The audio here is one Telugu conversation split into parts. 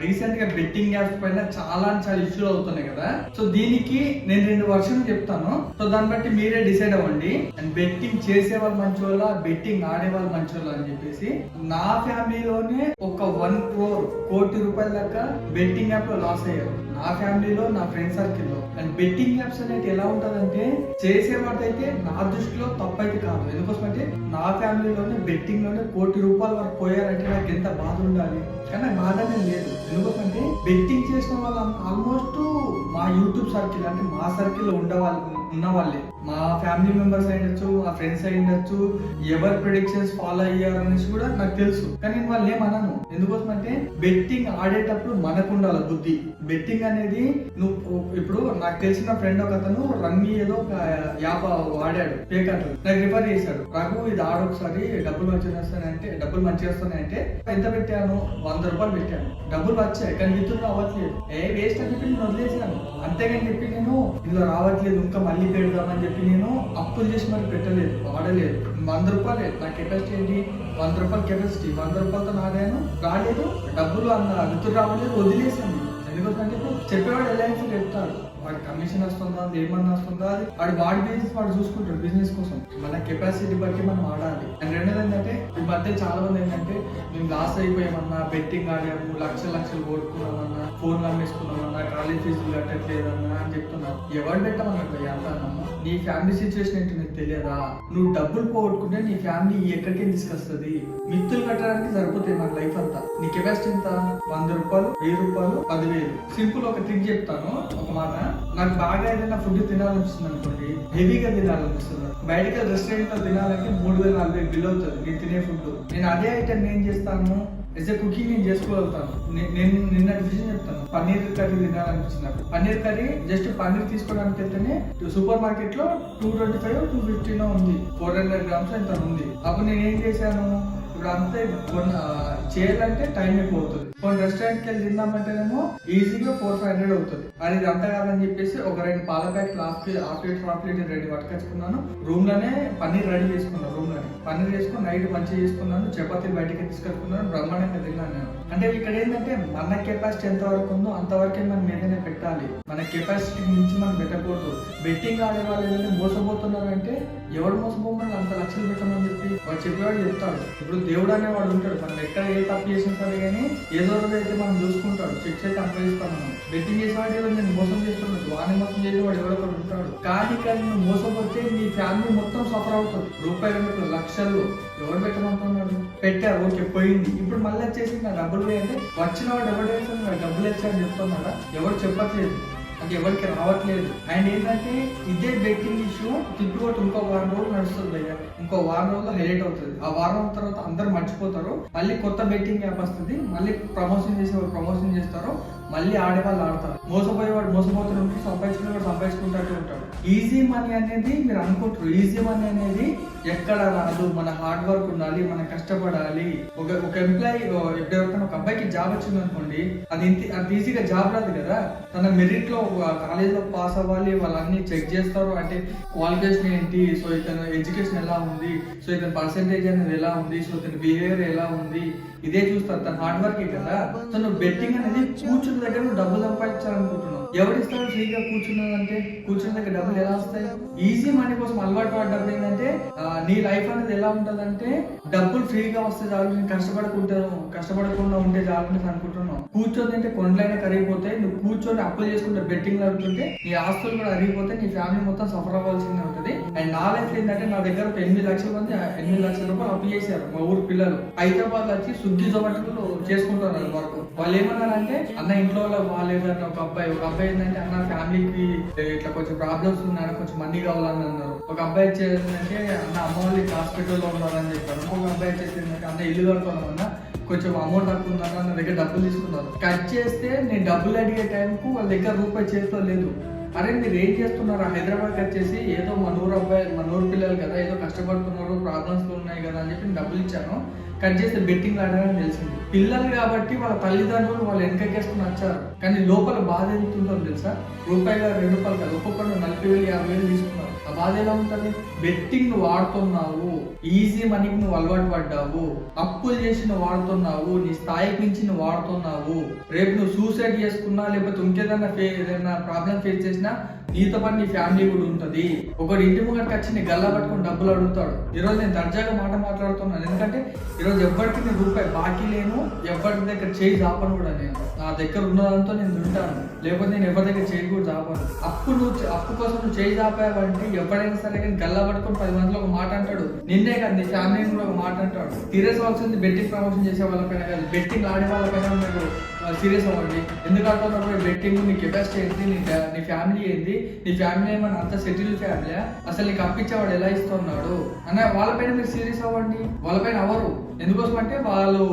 రీసెంట్గా బెట్టింగ్ యాప్స్ పైన చాలా చాలా ఇష్యూలు అవుతున్నాయి కదా. సో దీనికి నేను రెండు వర్షాలు చెప్తాను. సో దాన్ని బట్టి మీరే డిసైడ్ అవ్వండి. అండ్ బెట్టింగ్ చేసే వాళ్ళు మంచి వాళ్ళ బెట్టింగ్ ఆడే వాళ్ళు మంచి వాళ్ళ అని చెప్పేసి నా ఫ్యామిలీలోనే ఒక వన్ క్రోర్ కోటి రూపాయల దాకా బెట్టింగ్ యాప్లో లాస్ అయ్యారు. నా ఫ్యామిలీలో నా ఫ్రెండ్ సర్కిల్లో అండ్ బెట్టింగ్ యాప్స్ అనేది ఎలా ఉంటదంటే చేసేవాడైతే నా దృష్టిలో తప్పైతే కాదు. ఎందుకోసం అంటే నా ఫ్యామిలీలోనే బెట్టింగ్లోనే కోటి రూపాయల వరకు పోయారంటే నాకు ఎంత బాధ ఉండాలి? కానీ నాకు బాధనే లేదు. ఎందుకంటే బెట్టింగ్ చేసిన వాళ్ళు ఆల్మోస్ట్ మా యూట్యూబ్ సర్కిల్ అంటే మా సర్కిల్లో లో ఉన్న వాళ్ళే మా ఫ్యామిలీ మెంబర్స్ అయ్యొచ్చు మా ఫ్రెండ్స్ అయ్యొచ్చు ఎవరు ప్రిడిక్షన్స్ ఫాలో అయ్యారు అనేసి కూడా నాకు తెలుసు. కానీ నేను వాళ్ళు ఏమన్నాను ఎందుకోసం అంటే బెట్టింగ్ ఆడేటప్పుడు మనకు ఉండాలి బుద్ధి. బెట్టింగ్ అనేది నువ్వు ఇప్పుడు నాకు తెలిసిన ఫ్రెండ్ ఒక అతను రమ్మి ఏదో ఒక యాప్ ఆడాడు పేకట్ నాకు రిఫర్ చేశాడు. రఘు ఇది ఆడొకసారి డబ్బులు మంచిగా వస్తానంటే డబ్బులు మంచిగా వస్తానంటే ఎంత పెట్టాను? వంద రూపాయలు పెట్టాను. డబ్బులు వచ్చాయి కానీ విత్తులు రావట్లేదు ఏ వేస్ట్ అని చెప్పి నేను వదిలేసాను అంతేగాని చెప్పి నేను ఇందులో రావట్లేదు ఇంకా మళ్ళీ పెడదామని చెప్పి నేను అప్పులు చేసి మరి పెట్టలేదు వాడలేదు. వంద రూపాయలే. నా కెపాసిటీ ఏంటి? వంద రూపాయల కెపాసిటీ వంద రూపాయలతో నాడాను రాలేదు. డబ్బులు అన్న విత్తులు రావడం వదిలేసాను ఎందుకంటే చెప్పేవాడు ఎలా అయితే చెప్తాడు వాడి కమిషన్ వస్తుందా ఏమన్నా వస్తుందా అది వాడు వాడి బిజినెస్ వాడు చూసుకుంటాడు బిజినెస్ కోసం. మన కెపాసిటీ బట్టి మనం ఆడాలి. అండ్ రెండోది ఏంటంటే ఈ మధ్య చాలా మంది ఏంటంటే మేము లాస్ అయిపోయామన్నా బెట్టింగ్ ఆడాము లక్షలు లక్షలు కోరుకున్నామన్నా ఫోన్లు అమ్మేసుకున్నామన్నా కాలేజ్ ఫీజులు కట్టట్లేదన్నా అని చెప్తున్నారు. ఎవరు పెట్టమన్నట్టు అంటానమ్మా నీ ఫ్యామిలీ సిచ్యువేషన్ ఏంటి నీకు తెలియదా? నువ్వు డబ్బులు పోగొట్టుకుంటే నీ ఫ్యామిలీ ఎక్కడికి తీసుకొస్తుంది మిత్తులు కట్టడానికి సరిపోతాయి మన లైఫ్ అంతా. నీ కెపాసిటీ ఎంత? వంద రూపాయలు వెయ్యి రూపాయలు పదివేలు. సింపుల్ ఒక ట్రిక్ చెప్తాను ఒక మాట. నాకు బాగా ఏదైనా ఫుడ్ తినాలనిపిస్తుంది అనుకోండి హెవీగా తినాలనిపిస్తుంది. బయటకి రెస్టారెంట్లో తినాలంటే మూడు వేల నాలుగు వేలు బిల్ అవుతుంది నేను తినే ఫుడ్ నేను అదే ఐటమ్ నేను చేస్తాను ఎస్ ఏ కుకింగ్ నేను చేసుకోగలుగుతాను. నేను నిన్నటి విషయం చెప్తాను పన్నీర్ కర్రీ తినాలనిపిస్తుంది నాకు. పన్నీర్ కర్రీ జస్ట్ పన్నీర్ తీసుకోవడానికి వెళ్తేనే సూపర్ మార్కెట్లో టూ ట్వంటీ ఫైవ్ టూ ఫిఫ్టీలో ఉంది. ఫోర్ హండ్రెడ్ గ్రామ్స్ ఎంత ఉంది. అప్పుడు నేను ఏం చేశాను? ఇప్పుడు అంతే కొన్న చేయాలంటే టైం ఎక్కువ అవుతుంది. కొన్ని రెస్టారెంట్కి వెళ్ళి తిందామంటేనేమో ఈజీగా ఫోర్ ఫైవ్ హండ్రెడ్ అవుతుంది. అది ఇది అంతా కాదని చెప్పేసి ఒక రెండు పాల packet half half litre half litre ready పట్టుకొచ్చుకున్నాను. రూమ్లోనే పన్నీర్ రెడీ చేసుకున్నాను రూమ్లోనే. పన్నీర్ చేసుకుని నైట్ మంచిగా చేసుకున్నాను. చపాతీలు బయటకి తీసుకొచ్చుకున్నాను బ్రహ్మాండంగా తిన్నాను నేను. అంటే ఇక్కడ ఏంటంటే మన కెపాసిటీ ఎంత వరకు ఉందో అంతవరకే మనం ఏదైనా పెట్టాలి. మన కెపాసిటీ నుంచి మనం పెట్టకూడదు. బెట్టింగ్ ఆడే వాళ్ళు ఏదైనా మోసపోతున్నారు అంటే ఎవడు మోసపోమని అంత లక్షలు పెట్టమని వాడు చెప్పేవాడు చెప్తాడు. ఇప్పుడు దేవుడు అనేవాడు ఉంటాడు. మనం ఎక్కడ ఏ తప్పు చేసిన సరే కానీ ఏదో రోజు అయితే మనం చూసుకుంటాడు. శిక్ష అయితే అనుభవిస్తాం మనం. బెట్టింగ్ చేసేవాడు ఏదో నేను మోసం చేస్తున్నాడు వాడిని మోసం చేసేవాడు ఎవరో ఒకడు ఉంటాడు కానీ కానీ నువ్వు మోసపోతే నీ ఫ్యామిలీ మొత్తం సఫర్ అవుతుంది. రూపాయి రెండు లక్షలు. ఎవరు పెట్టమంటున్నాడు? పెట్టారు. ఓకే పోయింది. ఇప్పుడు మళ్ళీ వచ్చేసి నా డబ్బులు పోయంటే వచ్చిన వాడు ఎవరు వేస్తాడు డబ్బులు వచ్చాయని చెప్తున్నాడా? ఎవరు చెప్పట్లేదు. అది ఎవరికి రావట్లేదు. అండ్ ఏంటంటే ఇదే బెట్టింగ్ ఇష్యూ తిప్పుకోటి ఇంకో వారం రోజులు నడుస్తుంది. అయ్యా ఇంకో వారం రోజులు హైలైట్ అవుతుంది. ఆ వారం తర్వాత అందరు మర్చిపోతారు. మళ్ళీ కొత్త బెట్టింగ్ యాప్ వస్తుంది. మళ్ళీ ప్రమోషన్ చేసేవారు ప్రమోషన్ చేస్తారు. మళ్ళీ ఆడేవాళ్ళు ఆడతారు. మోసపోయేవాడు మోసపోతూ ఉంటాడు సంపాదించుకునేవాడు సంపాదించుకుంటూ ఉంటాడు. ఈజీ మనీ అనేది మీరు అనుకుంటారు. ఈజీ మనీ అనేది ఎక్కడ రాదు మన హార్డ్ వర్క్ ఉండాలి మనం కష్టపడాలి. ఒక ఒక ఎంప్లాయీ ఎవరికైనా ఒక అబ్బాయికి జాబ్ వచ్చింది అనుకోండి అది ఇంత అంత ఈజీగా జాబ్ రాదు కదా. తన మెరిట్లో కాలేజ్లో పాస్ అవ్వాలి వాళ్ళన్నీ చెక్ చేస్తారు. అంటే క్వాలిఫికేషన్ ఏంటి? సో ఇతను ఎడ్యుకేషన్ ఎలా ఉంది? సో ఇతని పర్సెంటేజ్ అనేది ఎలా ఉంది? సో ఇతని బిహేవియర్ ఎలా ఉంది? ఇదే చూస్తారు. తన హార్డ్ వర్క్ కదా. సో నువ్వు బెట్టింగ్ అనేది కూర్చున్న దగ్గర నువ్వు డబ్బులు సంపాదించాలనుకుంటున్నావు. ఎవరు ఇస్తారు? ఫ్రీగా కూర్చున్నదంటే కూర్చున్న దగ్గర డబ్బులు ఎలా వస్తాయి? ఈజీ మనీ కోసం అలవాటు పడ్డప్పుడు ఏంటంటే నీ లైఫ్ అనేది ఎలా ఉంటదంటే డబ్బులు ఫ్రీగా వస్తే చాలు నేను కష్టపడుకుంటాను కష్టపడకుండా ఉంటే చాలు అని అనుకుంటున్నావు. కూర్చొని అంటే కొండలైనా కరిగిపోతాయి నువ్వు కూర్చొని అప్పులు చేసుకుంటే బెట్టింగ్ ఆడుతుంటే నీ ఆస్తులు కూడా అరిగిపోతే నీ ఫ్యామిలీ మొత్తం సఫర్ అవ్వాల్సిందే ఉంటుంది. అండ్ నా లైఫ్ ఏంటంటే నా దగ్గర ఒక ఎనిమిది లక్షల మంది ఎనిమిది లక్షల రూపాయలు అప్పు చేశారు మా ఊరు పిల్లలు. హైదరాబాద్ వచ్చి స్విగ్గీ జొమాటోలు చేసుకుంటున్నారు వరకు. వాళ్ళు ఏమన్నారంటే అన్న ఇంట్లో వాళ్ళకి ఒక అబ్బాయి ఒక అబ్బాయి ఏంటంటే అన్న ఫ్యామిలీకి ఇట్లా కొంచెం ప్రాబ్లమ్స్ ఉన్నాయని కొంచెం మనీ కావాలని అన్నారు. ఒక అబ్బాయి వచ్చేసిందంటే అన్న అమౌంట్ హాస్పిటల్లో ఉన్నారని చెప్పారు. ఒక అబ్బాయి చెప్పింది అన్న ఇల్లు కడుతున్నామన్నా కొంచెం అమౌంట్ తక్కువ ఉందన్న నా దగ్గర డబ్బులు తీసుకున్నారు. కట్ చేస్తే నేను డబ్బులు అడిగే టైంకు వాళ్ళ దగ్గర రూపాయి చేతిలో లేదు. అరే మీరు ఏం చేస్తున్నారు? హైదరాబాద్ వచ్చేసి ఏదో మన ఊరు అబ్బాయి మన ఊరు పిల్లలు కదా ఏదో కష్టపడుతున్నారు ప్రాబ్లమ్స్ ఉన్నాయి కదా అని చెప్పి నేను డబ్బులు ఇచ్చాను. కట్ చేస్తే బెట్టింగ్ ఆడారని తెలిసింది. పిల్లలు కాబట్టి వాళ్ళ తల్లిదండ్రులు వాళ్ళు వెనకకేసుకుని వచ్చారు. కానీ లోపల బాధ ఎంత ఉంటుందో తెలుసా? రూపాయలు రెండు రూపాయలు కాదు ఒక్కొక్కరు నలభై వేలు యాభై వేలు తీసుకున్నారు. ఆ బాధ ఎలా ఉంటుంది? బెట్టింగ్ నువ్వు వాడుతున్నావు ఈజీ మనీకి నువ్వు అలవాటు పడ్డావు అప్పులు చేసి నువ్వు వాడుతున్నావు నీ స్థాయికి మించి నువ్వు వాడుతున్నావు. రేపు నువ్వు సూసైడ్ చేసుకున్నా లేకపోతే ఇంకేదైనా ఫే ఏదైనా ప్రాబ్లం ఫేస్ చేసినా నీతో పాటు నీ ఫ్యామిలీ కూడా ఉంటుంది. ఒకటి ఇంటి ముంగడికి వచ్చి నీ గల్లా పట్టుకొని డబ్బులు అడుగుతాడు. ఈరోజు నేను దర్జాగా మాట మాట్లాడుతున్నాను. ఎందుకంటే ఈరోజు ఎవరికి నేను రూపాయి బాకీ లేను ఎవరి దగ్గర చేయి చాపను కూడా నేను. నా దగ్గర ఉన్నదంతా నేను తింటాను. లేకపోతే నేను ఎవరి దగ్గర చేయి కూడా చాపను. అప్పు నువ్వు అప్పు కోసం నువ్వు చేయి చాపావంటే ఎవరైనా సరే కానీ గల్లా పట్టుకొని పది మందిలో ఒక మాట అంటాడు. నిన్నే కాదు నీ ఫ్యామిలీ కూడా ఒక మాట అంటాడు. సీరియస్ అవ్వాల్సింది బెట్టింగ్ ప్రమోషన్ చేసే వాళ్ళపైన కాదు బెట్టింగ్ ఆడే వాళ్ళపైన మీరు సీరియస్ అవ్వండి. ఎందుకంటే బెట్టింగ్ నీ కెపాసిటీ ఏంటి నీ నీ ఫ్యామిలీ ఏంటి నీ ఫ్యామిలీ ఏమన్నా అంత సెటిల్ ఫ్యామిలీ అసలు నీకు అప్పించేవాడు ఎలా ఇస్తున్నాడు? అన్న వాళ్ళపైన మీరు సీరియస్ అవ్వండి. వాళ్ళపైన అవ్వరు ఎందుకోసం అంటే వాళ్ళు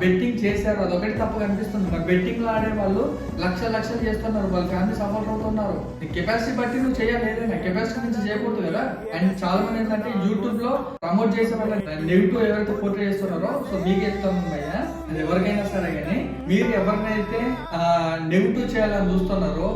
బెట్టింగ్ చేశారు. అదొకటి తప్పు కనిపిస్తుంది. మరి బెట్టింగ్ ఆడే వాళ్ళు లక్ష లక్షలు చేస్తున్నారు. వాళ్ళ ఫ్యామిలీ సపోర్ట్ అవుతున్నారు. నీ కెపాసిటీ బట్టి నువ్వు చేయాలి ఏదైనా కెపాసిటీ నుంచి చేయకూడదు కదా. అండ్ చాలా మంది ఏంటంటే యూట్యూబ్లో ప్రమోట్ చేసే వాళ్ళ నెగిటివ్ ఎవరైతే పోర్ట్రే చేస్తున్నారో సో మీకు చెప్తాను అది ఎవరికైనా సరే కానీ మీరు ఎవరినైతే నెగిటివ్ చేయాలని చూస్తున్నారో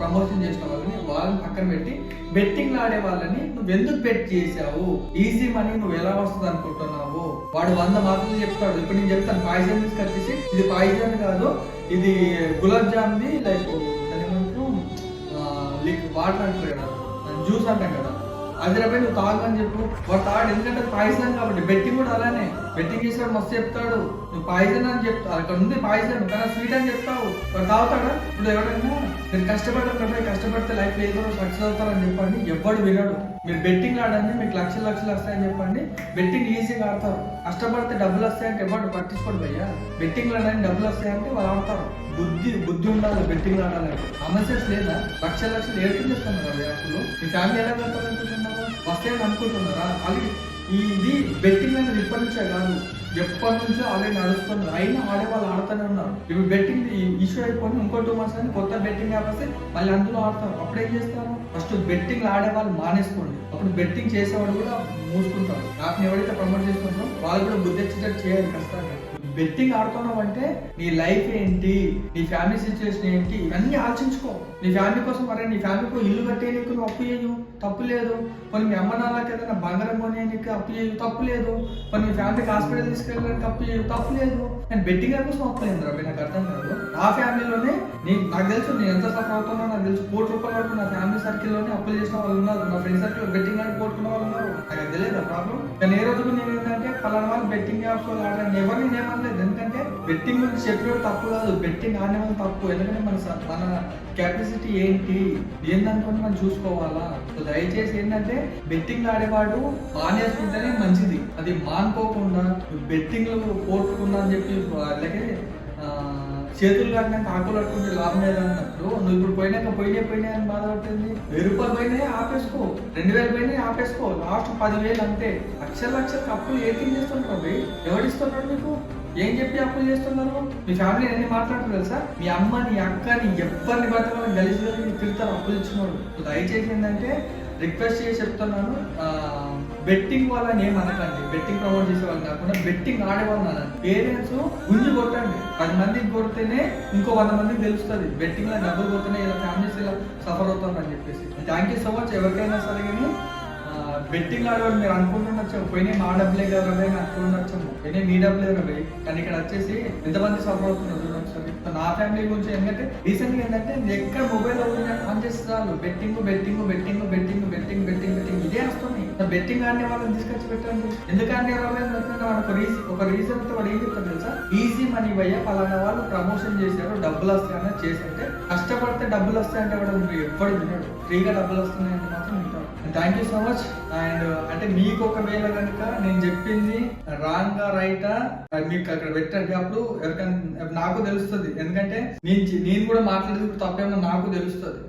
ప్రమోషన్ చేసిన వాళ్ళని వాళ్ళని పక్కన పెట్టి బెట్టింగ్ ఆడే వాళ్ళని నువ్వు ఎందుకు బెట్ చేసావు ఈజీ మనీ నువ్వు ఎలా వస్తుంది అనుకుంటున్నావు? వాడు వంద మాటలు చెప్తాడు. ఇప్పుడు నేను చెప్తాను పాయిజన్ తీసుకొచ్చేసి ఇది పాయిజన్ కాదు ఇది గులాబ్ జామ్ని లైక్ వాటర్ అంటారు కదా జ్యూస్ అంటాం కదా. అది నువ్వు తాగని చెప్పు. వాడు తాడు ఎందుకంటే పాయిజన్ కాబట్టి. బెట్టింగ్ కూడా అలానే. బెట్టింగ్ చేసాడు మస్తు చెప్తాడు. నువ్వు పాయిజన్ అని చెప్తా అక్కడ ఉంది పాయిజన్ కానీ స్వీట్ అని చెప్తావు. వాడు తాగుతాడా? ఇప్పుడు ఎవరైనా మీరు కష్టపడకుండా కష్టపడితే లైఫ్ ఏదో సక్సెస్ అవుతారని చెప్పండి. ఎవ్వడు వినడు. మీరు బెట్టింగ్ ఆడండి. మీకు లక్షలు లక్షలు వస్తాయని చెప్పండి. బెట్టింగ్ ఈజీగా ఆడతారు. కష్టపడితే డబ్బులు వస్తాయంటే ఎవరు పట్టించుకోడు భయ్యా. బెట్టింగ్ ఆడని డబ్బులు వస్తాయంటే వాళ్ళు ఆడతారు. బుద్ధి బుద్ధి ఉండాలి బెట్టింగ్ ఆడాలంటే. అమర్సెస్ లేదా? లక్ష లక్షలు ఏడుకు చేస్తున్నారు అవి అసలు మీ ఫ్యామిలీ ఎలా వెళ్తారు అనుకుంటున్నారు? వస్తాయని అనుకుంటున్నారా? అది ఇది బెట్టింగ్ అనేది ఇప్పటి నుంచే కాదు. ఎప్పటి నుంచో ఆల్రెడీ నడుస్తున్నారు అయినా ఆడేవాళ్ళు ఆడుతూనే ఉన్నారు. ఇప్పుడు బెట్టింగ్ ఇష్యూ అయిపోయింది. ఇంకో టూ మంత్స్ అని కొత్త బెట్టింగ్ యాప్ వస్తే మళ్ళీ అందులో ఆడతారు. అప్పుడు ఏం చేస్తారు? ఫస్ట్ బెట్టింగ్ ఆడేవాళ్ళు మానేసుకోండి. అప్పుడు బెట్టింగ్ చేసేవాడు కూడా మూసుకుంటారు నాకు ఎవరైతే ప్రమోట్ చేస్తున్నారో వాళ్ళు కూడా బుద్ధి వచ్చేటట్టు చేయాలి కష్టాన్ని బెట్టింగ్ ఆడుతున్నావు అంటే నీ లైఫ్ ఏంటి? నీ ఫ్యామిలీ సిచ్యువేషన్ ఏంటి? ఇవన్నీ ఆలోచించుకో. నీ ఫ్యామిలీ కోసం మరే నీ ఫ్యామిలీకి ఇల్లు కట్టేయడానికి నువ్వు అప్పు చేయు తప్పు లేదు. కొన్ని మీ అమ్మ నాన్నకి ఏదైనా బంగారం కొనేయడానికి అప్పు చేయు తప్పు లేదు. కొన్ని మీ ఫ్యామిలీకి హాస్పిటల్ తీసుకెళ్ళడానికి అప్పు చేయు తప్పు లేదు. నేను బెట్టింగ్ కోసం అప్పు లేదు రవి నాకు అర్థం కాదు. నా ఫ్యామిలీలోనే నేను నాకు తెలుసు నేను ఎంత సఫర్ అవుతున్నా నాకు తెలుసు కోటి రూపాయల వరకు నా ఫ్యామిలీ సర్కిల్లోనే అప్పులు చేసిన వాళ్ళు ఉన్నారు. నా ఫ్రెండ్ సర్కిల్ బెట్టింగ్ ఆడి కోరుకున్న వాళ్ళు ఉన్నారు. నాకు తెలియదు ప్రాబ్లం కానీ ఏ రోజు నేను ఏంటంటే పలానా వాళ్ళు బెట్టింగ్ యాప్స్ వాళ్ళు ఆడాను ఎవరిని నేను ఏమనలేదు. ఎందుకంటే బెట్టింగ్ గురించి చెప్పడం తప్పు కాదు. బెట్టింగ్ ఆడే వాళ్ళు తప్పు. ఎందుకంటే మన మన కెపాసిటీ ఏంటి? ఏందనుకుని మనం చూసుకోవాలా? సో దయచేసి ఏంటంటే బెట్టింగ్ ఆడేవాడు మానేసుకుంటేనే మంచిది. అది మానుకోకుండా బెట్టింగ్ పోట్టుకున్నా అని చెప్పి అలాగే చేతులు కట్టినాక ఆకులు కట్టుకుంటే లాభం లేదు అన్నప్పుడు నువ్వు ఇప్పుడు పోయినాక పోయినా పోయినా అని బాధపడుతుంది. వెయ్యి రూపాయలు పోయినాయి ఆపేసుకో. రెండు వేలు పోయినాయి ఆపేసుకో. లాస్ట్ పదివేలు అంతే. లక్షల లక్షల అప్పులు ఏం చేస్తుంటారు అవి ఎవడిస్తున్నాడు నీకు? ఏం చెప్పి అప్పులు చేస్తున్నారు? మీ ఫ్యామిలీ ఎన్ని మాట్లాడుతున్నారు తెలుసా? మీ అమ్మ నీ అక్క నీ ఎవరిని బతకాలని గలిసి తిరుగుతారు అప్పులు ఇచ్చినోడు దయచేసి ఏంటంటే రిక్వెస్ట్ చేసి చెప్తున్నాను బెట్టింగ్ వాళ్ళని ఏం అనకండి. బెట్టింగ్ ప్రమోట్ చేసే వాళ్ళు కాకుండా బెట్టింగ్ ఆడేవాళ్ళు అనండి పేరెంట్స్ గుంజు కొట్టండి. పది మందికి కొడితేనే ఇంకో వంద మందికి తెలుస్తుంది. బెట్టింగ్లో డబ్బులు కొడితేనే ఇలా ఫ్యామిలీస్ ఇలా సఫర్ అవుతారు అని చెప్పేసి. థ్యాంక్ యూ సో మచ్ ఎవరికైనా సరే కానీ బెట్టింగ్ ఆడేవాళ్ళు మీరు అనుకుంటుండొచ్చు. పోయినాయి మా డబ్బులే కదా రవి అని అనుకుంటుండొచ్చు. పోయినాయి మీ డబ్బులే రవి కానీ ఇక్కడ వచ్చేసి ఎంతమంది సఫర్ అవుతున్నారు ఒకసారి. సో నా ఫ్యామిలీ గురించి ఏంటంటే రీసెంట్గా ఏంటంటే ఎక్కడ మొబైల్ ఆన్ చేస్తారు betting betting betting betting betting betting betting. ఇదే వస్తుంది. బెట్టింగ్ ఆడిన వాళ్ళని తీసుకొచ్చి పెట్టండి ఎందుకంటే ఒక రీజన్ ఒక రీజన్తో వాడు ఏం చెప్తాడు తెలుసా? ఈజీ మనీ భయ్య పలానా వాళ్ళు ప్రమోషన్ చేశారు డబ్బులు వస్తాయని చేసంటే కష్టపడితే డబ్బులు వస్తాయంటే వాడు మీరు ఎప్పుడు వినడు ఫ్రీగా డబ్బులు వస్తున్నాయంటే మాత్రం వింటాడు. Thank you so much and అంటే మీకు ఒకవేళ కనుక నేను చెప్పింది రాంగ్ రైటా? మీకు అక్కడ పెట్టండి. అప్పుడు ఎవరికైనా నాకు తెలుస్తుంది. ఎందుకంటే నేను నేను కూడా మాట్లాడేది తప్పేమో నాకు తెలుస్తుంది.